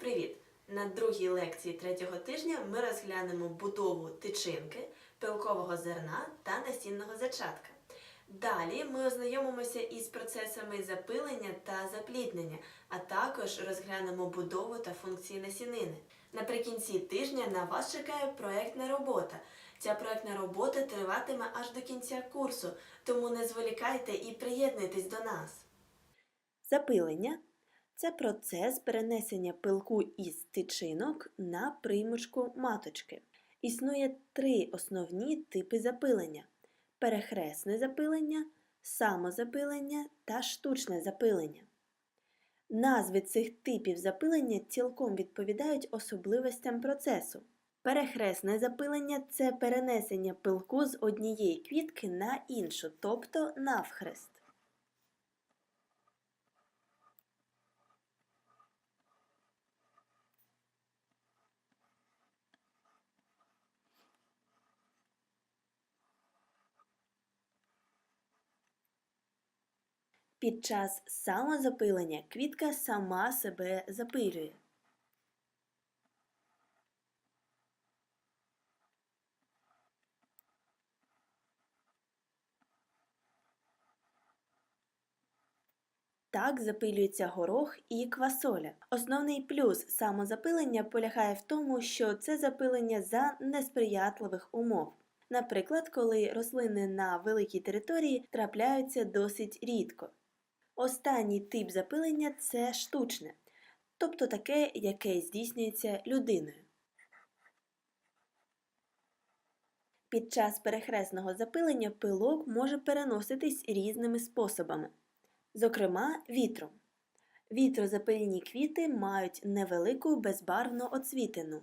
Привіт! На другій лекції третього тижня ми розглянемо будову тичинки, пилкового зерна та насінного зачатка. Далі ми ознайомимося із процесами запилення та запліднення, а також розглянемо будову та функції насінини. Наприкінці тижня на вас чекає проєктна робота. Ця проєктна робота триватиме аж до кінця курсу, тому не зволікайте і приєднуйтесь до нас. Запилення це процес перенесення пилку із тичинок на примушку маточки. Існує три основні типи запилення: перехресне запилення, самозапилення та штучне запилення. Назви цих типів запилення цілком відповідають особливостям процесу. Перехресне запилення це перенесення пилку з однієї квітки на іншу, тобто навхрест. Під час самозапилення квітка сама себе запилює. Так запилюється горох і квасоля. Основний плюс самозапилення полягає в тому, що це запилення за несприятливих умов. Наприклад, коли рослини на великій території трапляються досить рідко. Останній тип запилення це штучне, тобто таке, яке здійснюється людиною. Під час перехресного запилення пилок може переноситись різними способами, зокрема вітром. Вітрозапильні квіти мають невелику безбарвну оцвітину.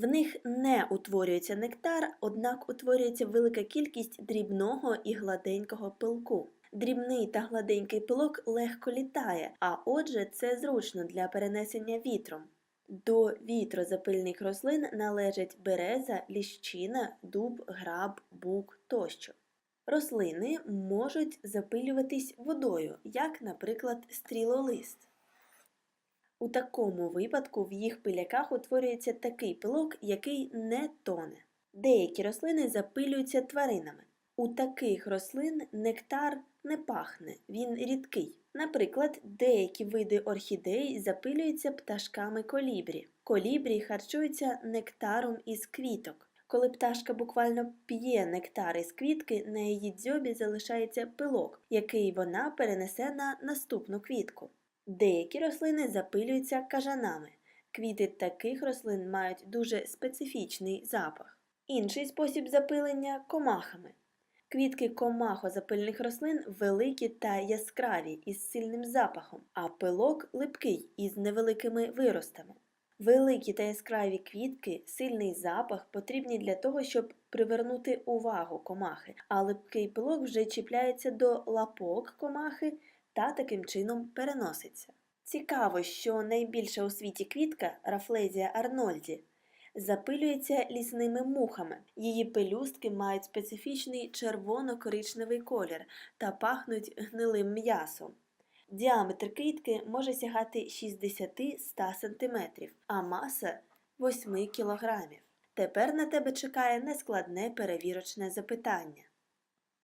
В них не утворюється нектар, однак утворюється велика кількість дрібного і гладенького пилку. Дрібний та гладенький пилок легко літає, а отже, це зручно для перенесення вітром. До вітрозапильних рослин належать береза, ліщина, дуб, граб, бук тощо. Рослини можуть запилюватись водою, як, наприклад, стрілолист. У такому випадку в їх пиляках утворюється такий пилок, який не тоне. Деякі рослини запилюються тваринами. У таких рослин нектар не пахне, він рідкий. Наприклад, деякі види орхідей запилюються пташками колібрі. Колібрі харчуються нектаром із квіток. Коли пташка буквально п'є нектар із квітки, на її дзьобі залишається пилок, який вона перенесе на наступну квітку. Деякі рослини запилюються кажанами. Квіти таких рослин мають дуже специфічний запах. Інший спосіб запилення комахами. Квітки комахозапильних рослин великі та яскраві із сильним запахом, а пилок липкий із невеликими виростами. Великі та яскраві квітки, сильний запах потрібні для того, щоб привернути увагу комахи, а липкий пилок вже чіпляється до лапок комахи та таким чином переноситься. Цікаво, що найбільша у світі квітка Рафлезія арнольді запилюється лісними мухами. Її пелюстки мають специфічний червоно-коричневий колір та пахнуть гнилим м'ясом. Діаметр квітки може сягати 60-100 см, а маса 8 кг. Тепер на тебе чекає нескладне перевірочне запитання.